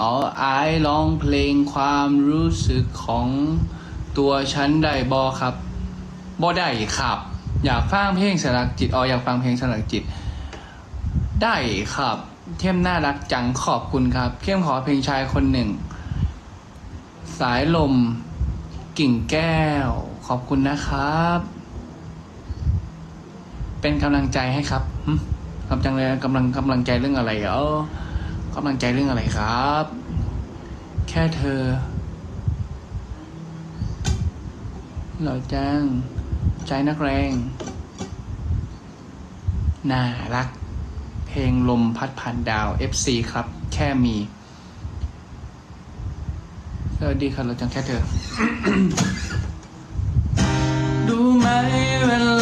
อ๋อไอร้องเพลงความรู้สึกของตัวฉันได้บอครับบอได้ครับ อยากฟังเพลงสลักจิตอ๋ออยากฟังเพลงสลักจิต ได้ครับเข้มน่ารักจังขอบคุณครับเข้มขอเพลงชายคนหนึ่ง สายลม กิ่งแก้ว ขอบคุณนะครับ เป็นกำลังใจให้ครับกำลังเลยกำลังกำลังใจเรื่องอะไรเออ กำลังใจเรื่องอะไรครับ แค่เธอหล่อจังใจนักแรง น่ารัก เพลงลมพัดผ่านดาว FC ครับ แค่มีสวัสดีครับเราจังแค่เธอ ดูไหมเว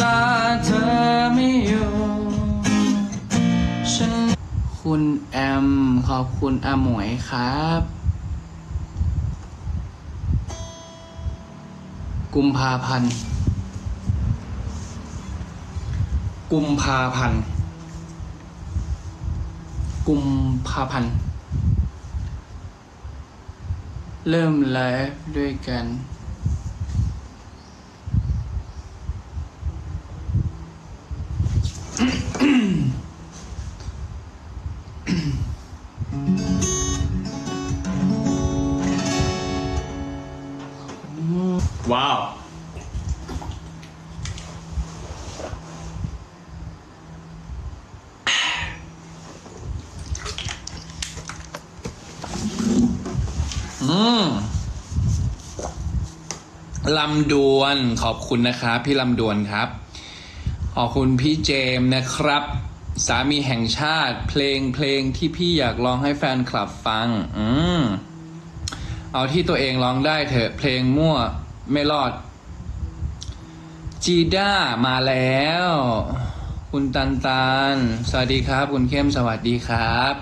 ลา แอม ขอบคุณอาหมวยครับ กุมภาพันธ์ กุมภาพันธ์ กุมภาพันธ์ เริ่มไลฟ์ด้วยกัน ลำดวนขอบคุณนะครับพี่ลำดวนครับ ขอบคุณพี่เจมส์นะครับ สามีแห่งชาติเพลงเพลงที่พี่อยากร้องให้แฟนคลับฟัง อืมเอาที่ตัวเองร้องได้เถอะเพลงมั่วไม่รอด จีด้ามาแล้ว คุณตันตัน สวัสดีครับ คุณเข้มสวัสดีครับ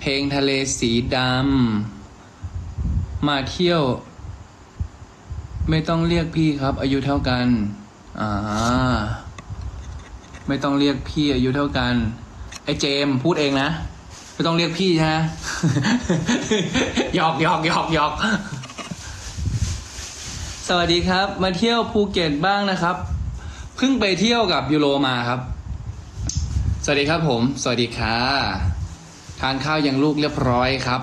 เพลงทะเลสีดำมาเที่ยว ไม่ต้องเรียกพี่ครับ อายุเท่ากัน อ่า ไม่ต้องเรียกพี่อายุเท่ากัน ไอ้เจมพูดเองนะ ไม่ต้องเรียกพี่ฮะหยอกหยอกหยอกหยอก สวัสดีครับ มาเที่ยวภูเก็ตบ้างนะครับ เพิ่งไปเที่ยวกับยูโรมาครับ สวัสดีครับผม สวัสดีค่ะทานข้าวยังลูกเรียบร้อยครับ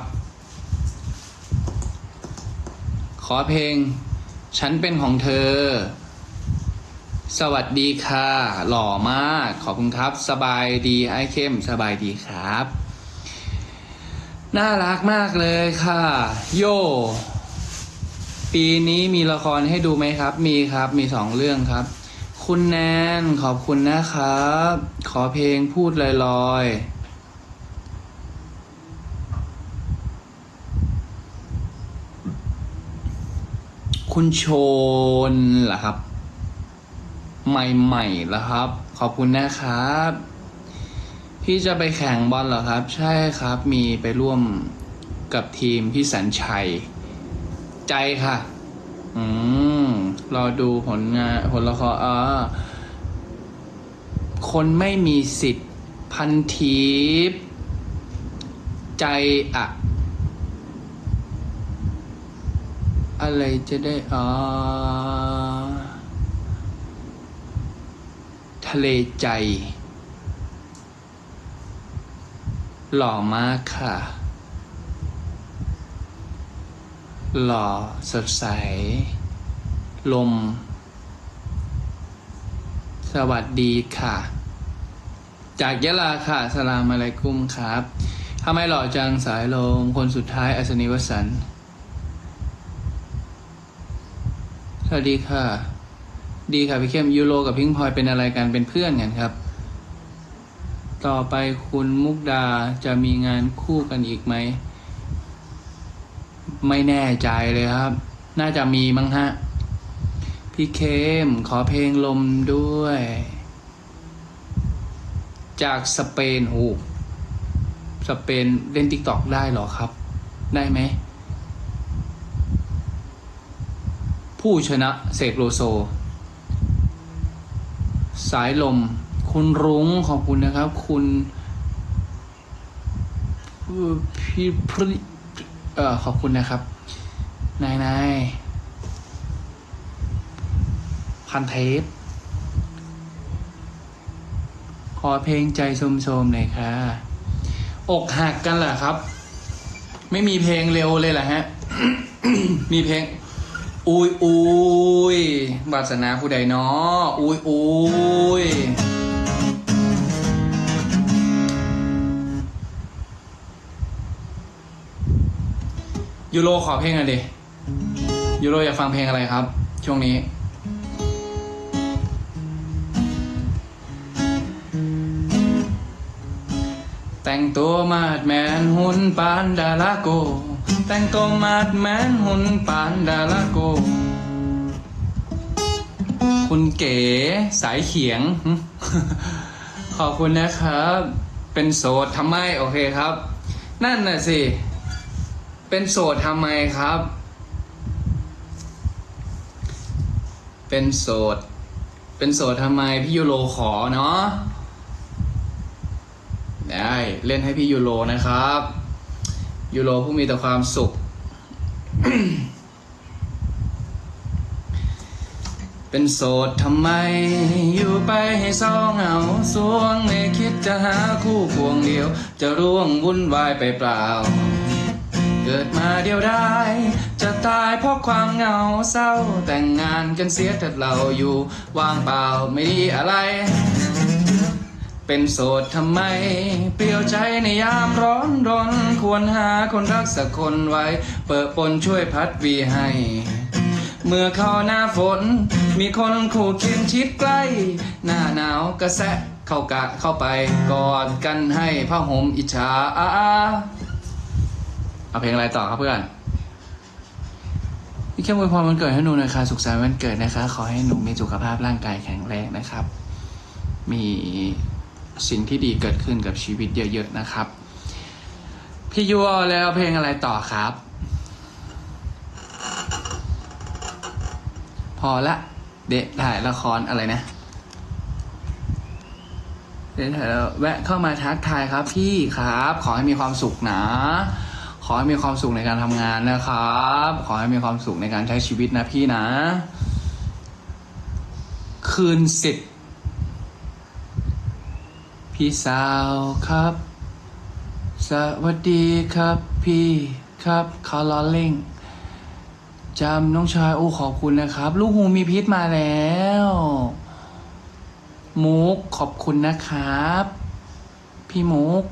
ขอเพลง ฉันเป็นของเธอ สวัสดีค่ะ หล่อมาก ขอบคุณครับ สบายดีไอ้เข้ม สบายดีครับ น่ารักมากเลยค่ะ โย ปีนี้มีละครให้ดูไหมครับ มีครับ มีสองเรื่องครับ คุณแนน ขอบคุณนะครับ ขอเพลงพูดลอยๆ คุณโชนเหรอครับ ใหม่ๆเหรอครับ ขอบคุณนะครับ พี่จะไปแข่งบอลเหรอครับ ใช่ครับ มีไปร่วมกับทีมพี่สัญชัย ใจค่ะ อืมรอดูผลงานผลละครอ่าคนไม่มีสิทธิ์พันทีปใจอะ อะไรจะได้อ่าทะเลใจ หล่อมากค่ะ หล่อสดใส ลม สวัสดีค่ะ จากยะลาค่ะ สลามอะไรกุ้มครับทำไมหล่อจังสายลม คนสุดท้ายอัศนีวสันต์ส วัสดีค่ะ ดีค่ะพี่เข้มยูโรกับพิงพลอยเป็นอะไรกันเป็นเพื่อนกันครับ ต่อไปคุณมุกดาจะมีงานคู่กันอีกไหม ไม่แน่ใจเลยครับ น่าจะมีมั้งฮะ พี่เคมขอเพลงลมด้วย จากสเปนโอ้สเปนเล่นติ๊กตอกได้หรอครับ ได้ไหม ผู้ชนะเสกโลโซ สายลม คุณรุ้งขอบคุณนะครับ คุณพี่พริเออขอบคุณนะครับ นายนายพันเทปขอเพลงใจโสมๆหน่อยค่ะ อกหักกันเหรอครับ ไม่มีเพลงเร็วเลยเหรอฮะ มีเพลง อุยอุยวาสนาผู้ใดเนาะอุยอุยยูโรขอเพลงหน่อยดิยูโรอยากฟังเพลงอะไรครับ ช่วงนี้แต่งตัวมาดแมนหุ่นปานดาราโก แต่งตัวมาดแมนหุ่นปานดาราโก คุณเก๋สายเขียง ขอบคุณนะครับ เป็นโสดทำไมโอเคครับ นั่นน่ะสิ เป็นโสดทำไมครับ เป็นโสด เป็นโสดทำไมพี่ยูโรขอเนาะได้เล่นให้พี่ยูโรนะครับ ยูโรผู้มีแต่ความสุข เป็นโสดทำไม อยู่ไปให้เศร้าเหงาสวงไม่คิดจะหาคู่ควงเดียว จะร่วงวุ่นวายไปเปล่า เกิดมาเดียวได้ จะตายเพราะความเหงาเศร้า แต่งงานกันเสียแต่เราอยู่ว่างเปล่าไม่ดีอะไร เป็นโสดทำไม เปลี่ยวใจในยามร้อนรน ควรหาคนรักสักคนไว้ เปิดปนช่วยพัดวีให้ เมื่อเข้าหน้าฝน มีคนคู่เคียงชิดใกล้ หน้าหนาวกระแสะเข้ากะเข้าไป กอดกันให้ผ้าห่มอิจฉาอาเอาเพลงอะไรต่อครับเพื่อนพี่แค่อวยพรวันเกิดให้หนูหนะคะสุขสันต์วันเกิดนะคะ ขอให้หนูมีสุขภาพร่างกายแข็งแรงนะครับ มี สิ่งที่ดีเกิดขึ้นกับชีวิตเยอะ ๆ นะครับ พี่ยัวแล้วเพลงอะไรต่อครับ พอละเดะถ่ายละครอะไรนะเดี๋ยวถ่ายแล้วแวะเข้ามาทักทายครับพี่ครับ ขอให้มีความสุขนะ ขอให้มีความสุขในการทำงานนะครับ ขอให้มีความสุขในการใช้ชีวิตนะพี่นะ คืนสิทธ พี่สาวครับ สวัสดีครับพี่ครับคาร์ลล่งจำน้องชายโอ้ขอบคุณนะครับ ลูกหูมีพิษมาแล้วมุกขอบคุณนะครับ พี่มุก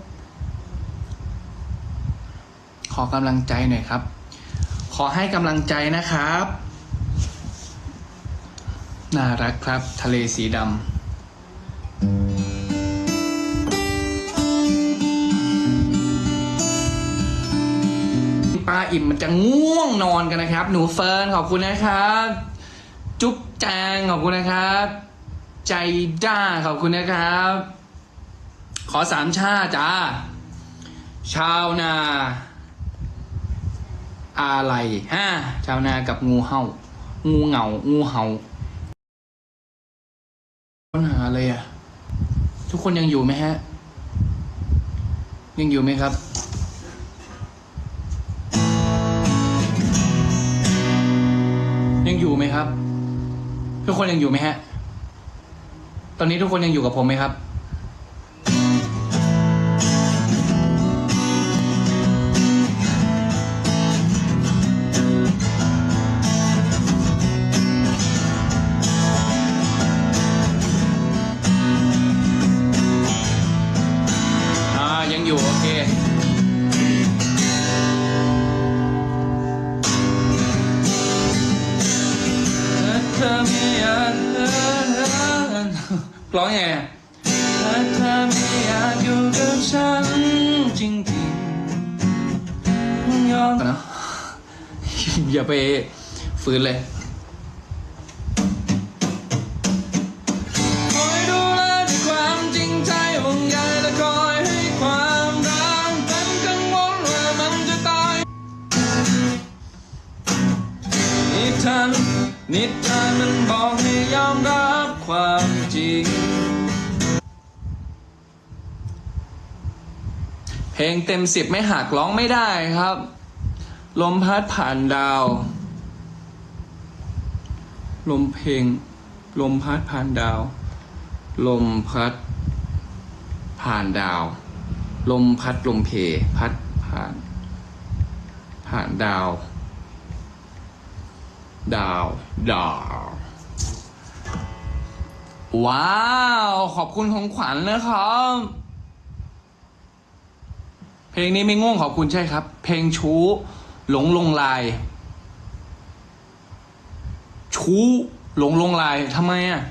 ขอกำลังใจหน่อยครับ ขอให้กำลังใจนะครับ น่ารักครับ ทะเลสีดำ อิ่มมันจะง่วงนอนกันนะครับ หนูเฟิร์นขอบคุณนะครับ จุ๊บแจงขอบคุณนะครับ ใจด้าขอบคุณนะครับ ขอสามชาจ้า ชาวนาอะไรฮะชาวนากับงูเห่า งูเหงา งูเห่าปัญหาอะไรอะ ทุกคนยังอยู่ไหมฮะ ยังอยู่ไหมครับ อยู่ไหมครับ ทุกคนยังอยู่ไหมฮะ ตอนนี้ทุกคนยังอยู่กับผมไหมครับะตายนิทานนิทานมันบอกให้ยอมรับความจริง เพลงเต็มสิบไม่หักร้องไม่ได้ครับ ลมพัดผ่านดาว ลมเพลง ลมพัดผ่านดาว ลมพัด ผ่านดาว ลมพัดลมเพ พัดผ่าน ผ่านดาว ดาว ดาว ว้าว ขอบคุณของขวัญนะครับ เพลงนี้ไม่ง่วงขอบคุณใช่ครับ เพลงชู้ หลงลงลาย ชู้หลงลงลายทำไมอะ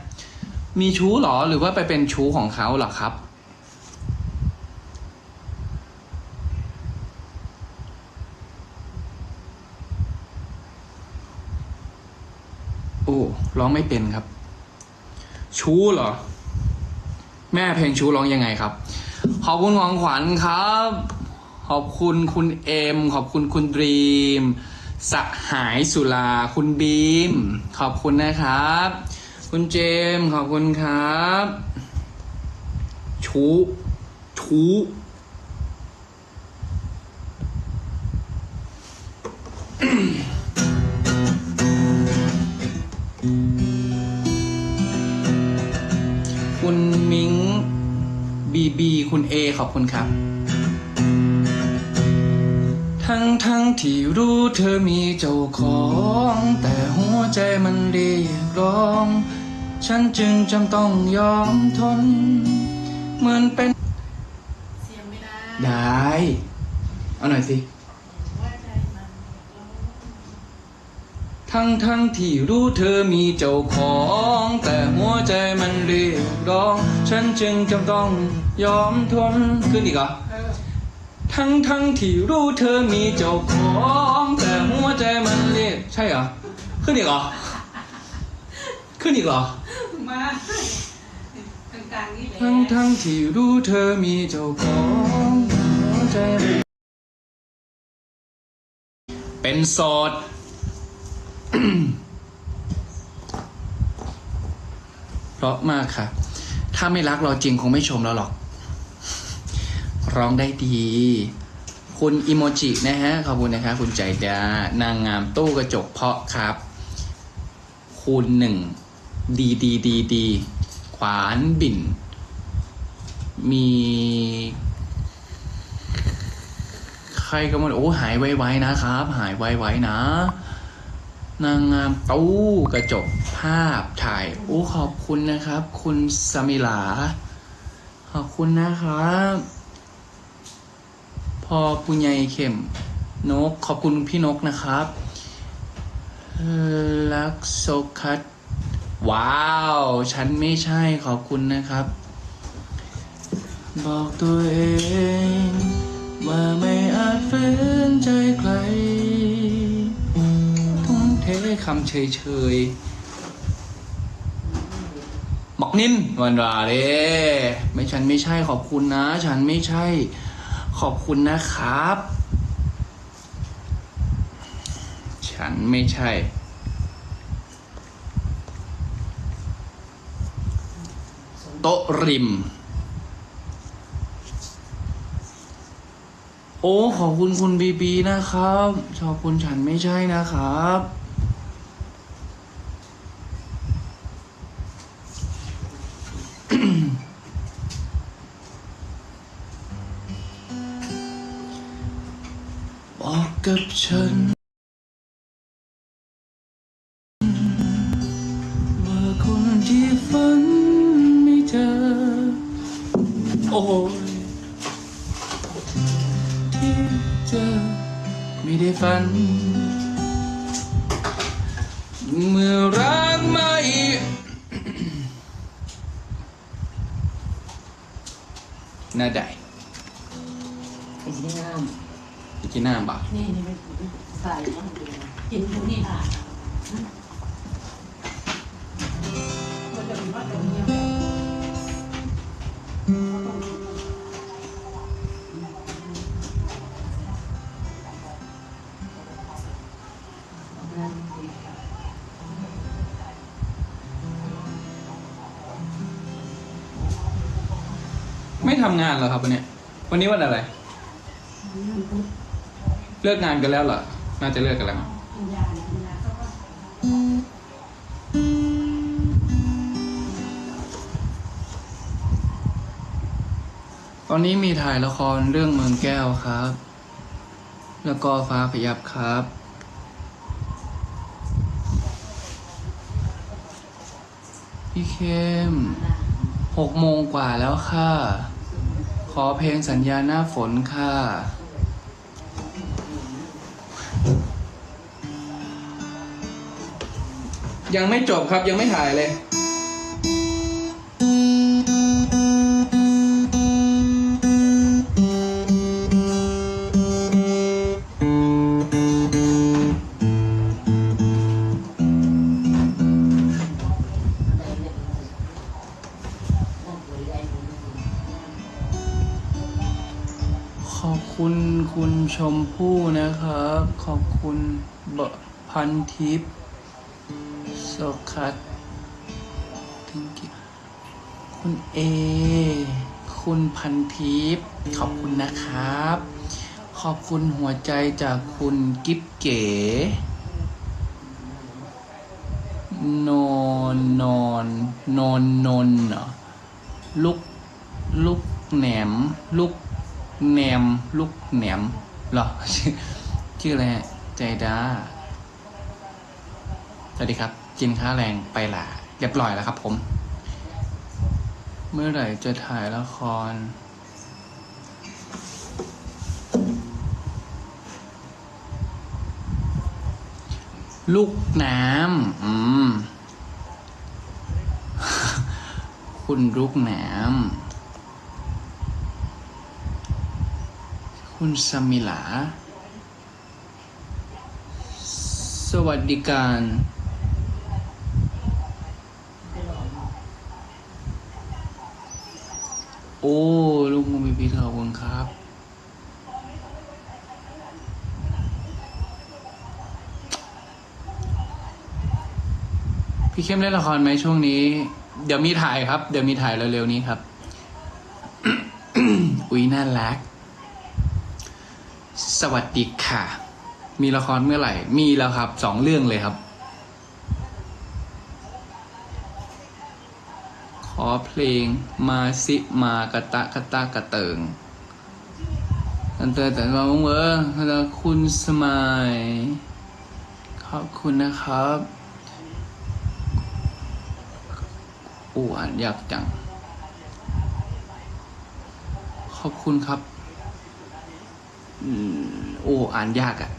มีชู้หรอหรือว่าไปเป็นชู้ของเขาเหรอครับ โอ้ร้องไม่เป็นครับ ชู้เหรอ แม่เพลงชู้ร้องยังไงครับ ขอบคุณของขวัญครับ ขอบคุณคุณเอ็มขอบคุณคุณดรีม สหายสุลาคุณบีม ขอบคุณนะครับ คุณเจมขอบคุณครับ ชู ชู เธอมีเจ้าของ แต่หัวใจมันเรียกร้อง ฉันจึงจำต้องยอมทน เหมือนเป็น เสียงไม่ได้ได้ เอาหน่อยสิ ว่าใจมันร้องทั้งทั้งที่รู้เธอมีเจ้าของ แต่หัวใจมันเรียกร้อง ฉันจึงจำต้องยอมทนขึ้นอีกเหรอเออ ทั้งทั้งที่รู้เธอมีเจ้าของแต่หัวใจมันเรียกใช่เหรอ ขึ้นอีกเหรอ ขึ้นอีกเหรอ มากลางๆนี่แหละทั้งทั้งที่รู้เธอมีเจ้าของหัวใจมันเป็นโสดเพราะมากค่ะ ถ้าไม่รักเราจริงคงไม่ชมเราหรอก ร้องได้ดี คุณอิโมจินะฮะขอบคุณนะครับคุณใจดานางงามตู้กระจกเพาะครับ คูณหนึ่งดีดีดีดีขวานบิ่น มีใครก็มันโอ้หายไวๆนะครับ หายไวๆนะ นางงามตู้กระจกภาพถ่ายโอ้ขอบคุณนะครับ คุณสมิลา ขอบคุณนะครับ อปุญญยเข็มนก ขอบคุณพี่นกนะครับ ลักโซคัตว้าว ฉันไม่ใช่ขอบคุณนะครับ บอกตัวเองว่าไม่อาจฝืนใจใครทุ่มเทคำเฉยๆบอกนินวันวาเด้ไม่ฉันไม่ใช่ขอบคุณนะ ฉันไม่ใช่ ขอบคุณนะครับ ฉันไม่ใช่ โต๊ะริม โอ้ ขอบคุณคุณบีบีนะครับชอบคุณฉันไม่ใช่นะครับ น่าได้ไอ้ที่น้ไปกินน้ำบ่าำนี่นี่ไม่ใส่ต้องดูกินดูนี่อะำงานเหรอครับวันเนี้ยวันนี้วันอะไร เลิกงานกันแล้วเหรอ น่าจะเลิกกันแล้วมั้งตอนนี้มีถ่ายละครเรื่องเมืองแก้วครับ แล้วก็ฟ้าพยับครับ พี่เข้มหกโมงกว่าแล้วค่ะ ขอเพลงสัญญาหน้าฝนค่ะ ยังไม่จบครับยังไม่ถ่ายเลย มพู่นะครับ ขอบคุณบพันทิพย์โสคัตถึงกี่คุณเอ คุณพันทิพย์ขอบคุณนะครับ ขอบคุณหัวใจจากคุณกิ๊บเก๋นอนนอนนอนนนเหรอลูกลูกแหนม ลูกแหนม ลูกแหนม หรอ ชื่ออะไรใจดาสวัสดีครับ กินข้าวแรงไปละเรียบร้อยแล้วครับผม เมื่อไหร่จะถ่ายละคร ลูกน้ำอืม คุณลูกน้ำ คุณสมิลา สวัสดิการ โอ้ ลูกมูมีพีขอบคุณครับพี่เข้มเล่นละครไหมช่วงนี้ เดี๋ยวมีถ่ายครับ เดี๋ยวมีถ่ายเร็วๆนี้ครับ อุ๊ยน่ารัก สวัสดีค่ะ มีละครเมื่อไหร่ มีแล้วครับสองเรื่องเลยครับ ขอเพลงมาสิมากะตะกะตะกะเติงตันเตอแต่เราเออแล้วคุณสมายขอบคุณนะครับอูอ่านยากจัง ขอบคุณครับ อืม โอ้อ่านยากอะ่ะ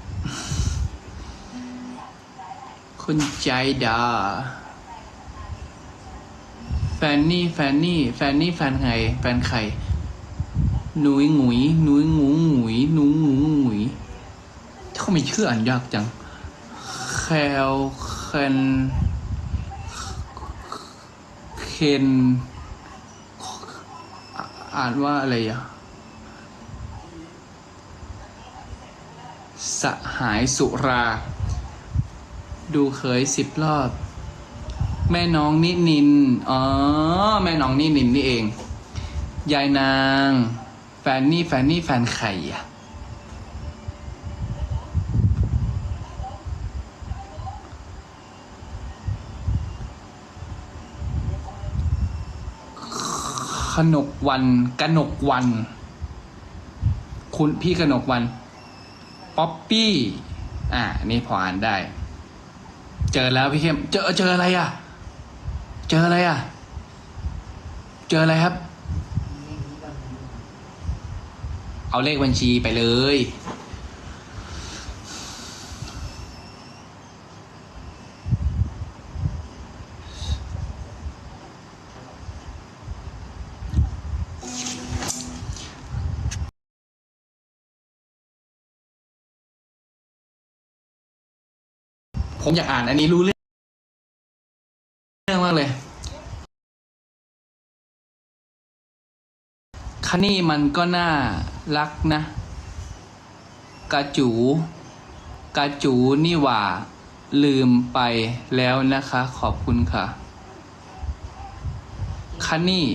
คุณใจดา แฟนนี่แฟนนี่ แฟนนี่แฟนใครแฟนใคร หนุยหงุยหนุยงูหงุยหนูงูหงุยเขาไม่ชื่ออ่านยากจัง แคลเคนเคน อ่านว่าอะไรอะ สหายสุรา ดูเคยสิบรอบ แม่น้องนินิน อ๋อ แม่น้องนินินนี่เอง ยายนาง แฟนนี่แฟนนี่แฟนใครอะขนกวันกนกวัน คุณพี่กนกวัน ป๊อปปี้อ่านี่พออ่านได้ เจอแล้วพี่เข้ม เจอเจออะไรอะ เจออะไรอะ เจออะไรครับ เอาเลขบัญชีไปเลย ผมอยากอ่านอันนี้รู้เรื่องเรื่องมากเลยคันนี่มันก็น่ารักนะ กระจู กระจูนี่หว่า ลืมไปแล้วนะคะ ขอบคุณค่ะคันนี่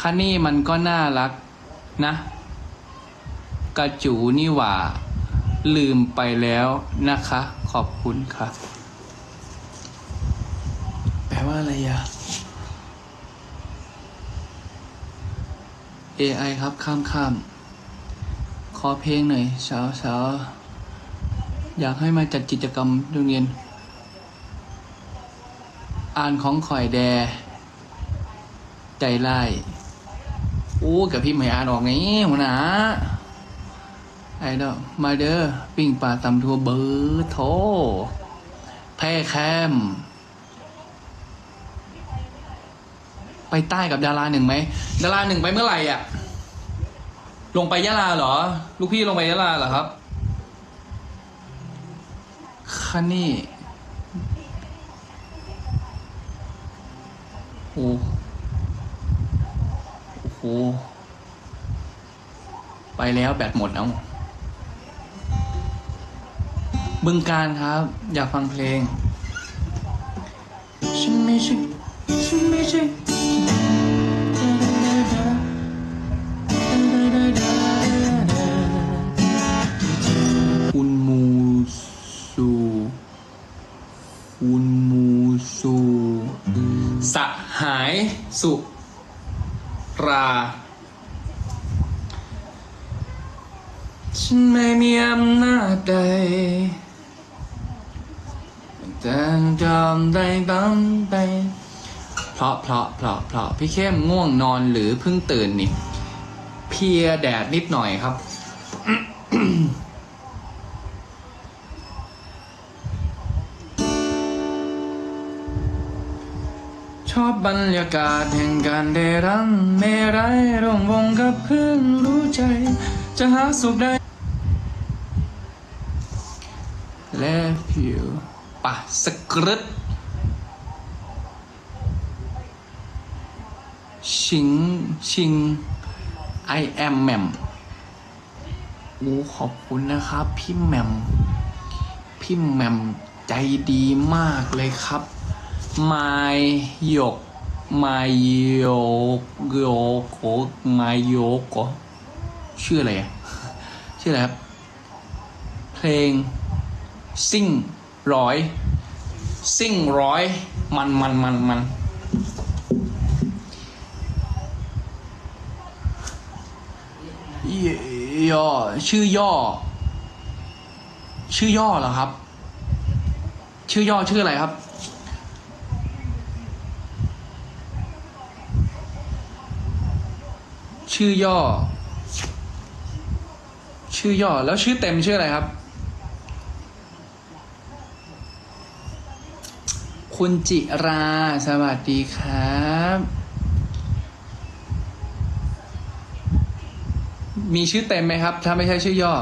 คันนี่มันก็น่ารักนะ กระจูนี่หว่า ลืมไปแล้วนะคะ ขอบคุณค่ะแปลว่าอะไรอะ AI ครับข้ามข้าม ขอเพลงหน่อยเช้าเช้าอยากให้มาจัดกิจกรรมโรงเรียน อ่านของข่อยแด ใจไล่โอ้กับพี่ไม่อ่านออกไงหัวหนา ไอ้ดอกมาเด้อปิ้งปลาตำทัวเบอร์โทแพ้แคม ไปใต้กับดาราหนึ่งไหม ดาราหนึ่งไปเมื่อไหร่อะ ลงไปยะลาเหรอ ลูกพี่ลงไปยะลาเหรอครับคันนี่โอ้โห ไปแล้วแบตหมดเอา บึงการครับ อยากฟังเพลง ฉันไม่ใช่ำได้ตั้งไป เพราะเพราะเพราะเพราะพี่เข้มง่วงนอนหรือเพิ่งตื่นนี่เพียแดดนิดหน่อยครับ ชอบบรรยากาศแห่งการได้รังเมรัยร่วมวงกับเพื่อนรู้ใจ จะหาสุขได้และผิวปะสกรึด ชิงชิง I am แหม่มโอ้ขอบคุณนะครับ พี่แหม่มพี่แหม่มใจดีมากเลยครับไมหยกไมโยกโยโกไมโยกเหรอชื่ออะไรอะชื่ออะไรครับ เพลงซิ่งร้อยซิ่งร้อยมันมันมันมัน ย่อ ชื่อย่อ ชื่อย่อเหรอครับ ชื่อย่อชื่ออะไรครับ ชื่อย่อ ชื่อย่อแล้วชื่อเต็มชื่ออะไรครับ คุณจิรา สวัสดีครับ มีชื่อเต็มไหมครับ ถ้าไม่ใช่ชื่อย่อ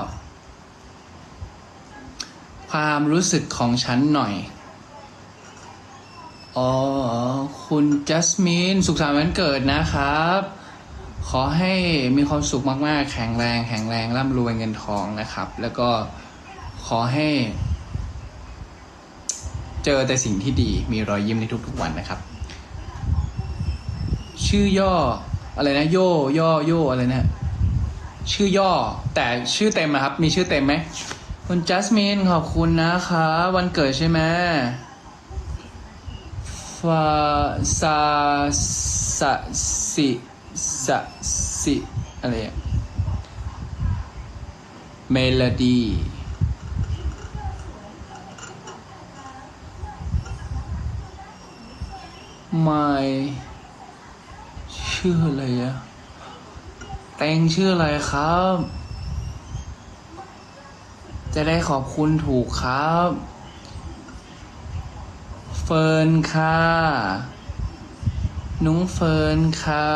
ความรู้สึกของฉันหน่อย อ๋อ คุณจัสมิน สุขสันต์วันเกิดนะครับ ขอให้มีความสุขมาก ๆ แข็งแรง แข็งแรง ร่ำรวยเงินทองนะครับ แล้วก็ขอให้ เจอแต่สิ่งที่ดี มีรอยยิ้มในทุก ๆ วันนะครับ ชื่อย่อ อะไรนะ โย่ย่อ โย่อะไรนะ ชื่อย่อ แต่ชื่อเต็มนะครับ มีชื่อเต็มไหมคุณจัสมินขอบคุณนะคะ วันเกิดใช่ไหมฟาซาสะสิสะสิอะไรอะเมโลดี้ไม่ชื่ออะไรอะ แตงชื่ออะไรครับ จะได้ขอบคุณถูกครับ เฟิร์นค่ะ นุ้งเฟิร์นค่ะ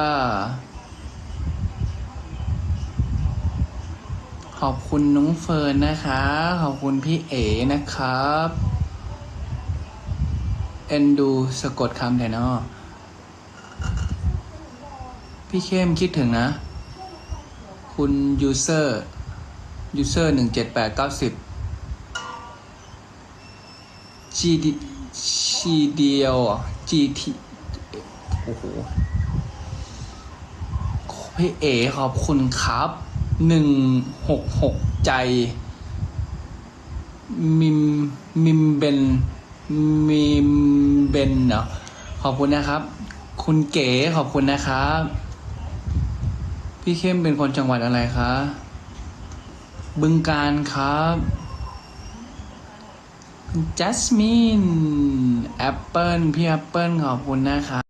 ขอบคุณนุ้งเฟิร์นนะคะ ขอบคุณพี่เอ๋นะครับเอ็นดูสะกดคำแต่นอพี่เข้มคิดถึงนะ คุณยูเซอร์ยูเซอร์หนึ่งเจ็ดแปดเก้าสิบจีดีชีเดียวจีทีโอ้โหพี่เอขอบคุณครับหนึ่งหกหกใจมิมมิมเบนมิมเบนเนาะขอบคุณนะครับ คุณเก๋ขอบคุณนะครับ พี่เข้มเป็นคนจังหวัดอะไรคะ บึงการครับจัสมินแอปเปิลพี่แอปเปิลขอบคุณนะครับ